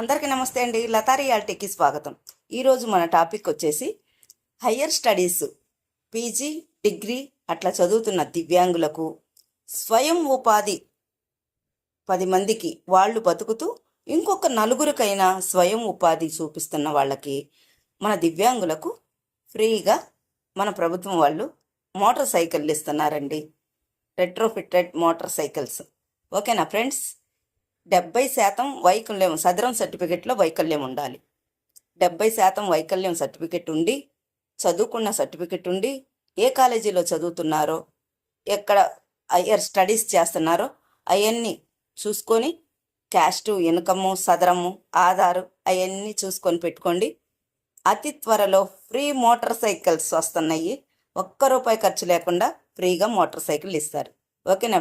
అందరికీ నమస్తే అండి. లతా రియాలిటీకి స్వాగతం. ఈరోజు మన టాపిక్ వచ్చేసి హయ్యర్ స్టడీస్ పీజీ డిగ్రీ అట్లా చదువుతున్న దివ్యాంగులకు స్వయం ఉపాధి పది మందికి వాళ్ళు బతుకుతూ ఇంకొక నలుగురికైనా స్వయం ఉపాధి చూపిస్తున్న వాళ్ళకి మన దివ్యాంగులకు ఫ్రీగా మన ప్రభుత్వం వాళ్ళు మోటార్ సైకిళ్ళు ఇస్తున్నారండి. Retrofitted motor cycles. ఓకేనా ఫ్రెండ్స్? డెబ్బై శాతం వైకల్యం సదరం సర్టిఫికెట్లో వైకల్యం ఉండాలి. డెబ్బై శాతం వైకల్యం సర్టిఫికెట్ ఉండి చదువుకున్న సర్టిఫికెట్ ఉండి ఏ కాలేజీలో చదువుతున్నారో ఎక్కడ హయ్యర్ స్టడీస్ చేస్తున్నారో అవన్నీ చూసుకొని క్యాస్ట్ ఇన్కము సదరము ఆధారు అవన్నీ చూసుకొని పెట్టుకోండి. అతి త్వరలో ఫ్రీ మోటార్ సైకిల్స్ వస్తున్నాయి. ఒక్క రూపాయి ఖర్చు లేకుండా ఫ్రీగా మోటార్ సైకిల్ ఇస్తారు. ఓకేనా